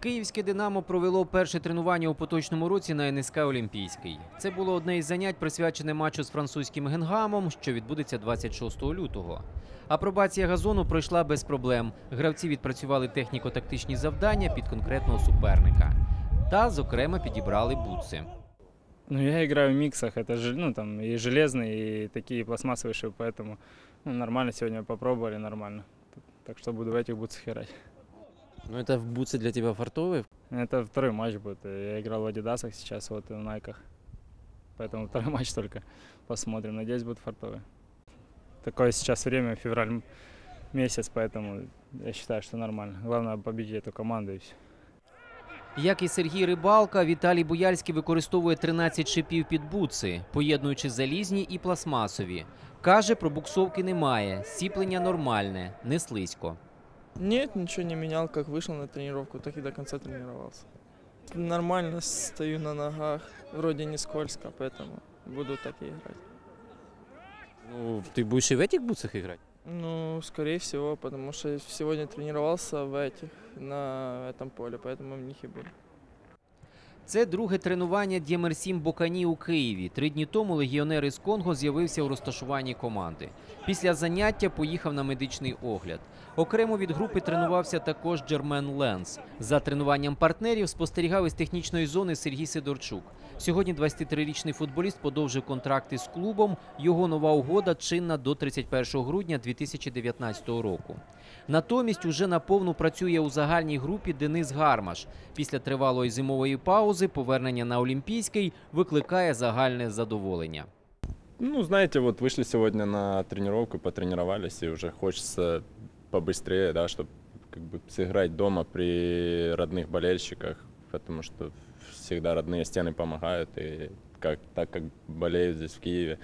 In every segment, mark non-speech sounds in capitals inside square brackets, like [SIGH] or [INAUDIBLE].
Київське Динамо провело перше тренування у поточному році на НСК Олімпійський. Це було одне із занять, присвячене матчу з французьким генгамом, що відбудеться 26 лютого. Апробація газону пройшла без проблем. Гравці відпрацювали техніко-тактичні завдання під конкретного суперника. Та, зокрема, підібрали бутси. Ну, я играю в миксах, это же, ну, там и железные, и такие пластмассовые шипы, поэтому ну, нормально сегодня попробовали, нормально. Так что буду в этих бутсах играть. Ну, это в бутсы для тебя фартовые. Это второй матч будет. Я играл в Адидасах сейчас, вот и в Найках. Поэтому второй [LAUGHS] матч только посмотрим. Надеюсь, будет фартовый. Такое сейчас время, февраль м- месяц, поэтому я считаю, что нормально. Главное победить эту команду и все. Як і Сергій Рибалка, Віталій Буяльський використовує 13 шипів під бутси, поєднуючи залізні і пластмасові. Каже, пробуксовки немає, сіплення нормальне, не слизько. Нет, ничего не менял, как вышел на тренировку, так и до конца тренировался. Нормально стою на ногах, вроде не скользко, поэтому буду так и играть. Ну, ты будешь и в этих бутсах играть? Ну, скорее всего, потому что сегодня тренировался в этих, на этом поле, поэтому в них и буду. Це друге тренування Дємерсім Бокані у Києві. Три дні тому легіонер із Конго з'явився у розташуванні команди. Після заняття поїхав на медичний огляд. Окремо від групи тренувався також Джермен Ленс. За тренуванням партнерів спостерігав із технічної зони Сергій Сидорчук. Сьогодні 23-річний футболіст подовжив контракти з клубом. Його нова угода чинна до 31 грудня 2019 року. Натомість уже наповну працює у загальній групі Денис Гармаш. Після тривалої зимової паузи повернення на Олімпійський викликає загальне задоволення. Ну, знаете, вот вышли сегодня на тренировку, потренировались, и уже хочется побыстрее, да, чтобы как бы сыграть дома при родных болельщиках, потому что всегда родные стены помогают, и как, так как болеют здесь в Киеве,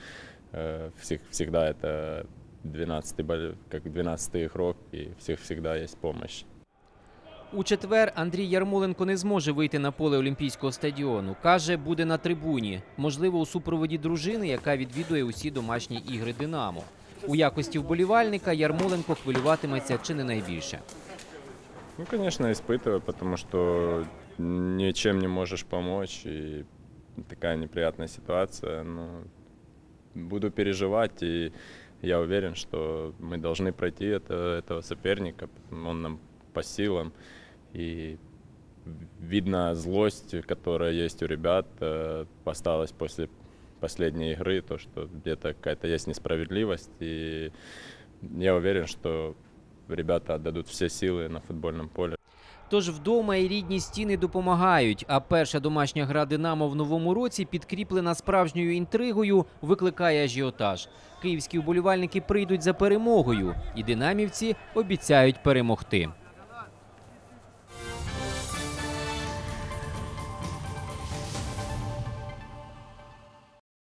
э, всех, всегда это 12 боле- как 12 игрок, и всех всегда есть помощь. У четвер Андрій Ярмоленко не зможе вийти на поле Олімпійського стадіону. Каже, буде на трибуні, можливо, у супроводі дружини, яка відвідує усі домашні ігри Динамо. У якості вболівальника Ярмоленко хвилюватиметься чи не найбільше. Ну, конечно, испытываю, потому что ничем не можешь помочь, и такая неприятная ситуация, но буду переживать, и я уверен, что мы должны пройти это, этого соперника, он нам по силам, и видно злость, которая есть у ребят, э, осталась после последней игры, то, что где-то какая-то есть несправедливость, и я уверен, что ребята отдадут все силы на футбольном поле. Тож вдома і рідні стіни допомагають. А перша домашня гра Динамо в новому році, підкріплена справжньою інтригою, викликає ажіотаж. Київські вболівальники прийдуть за перемогою, і динамівці обіцяють перемогти.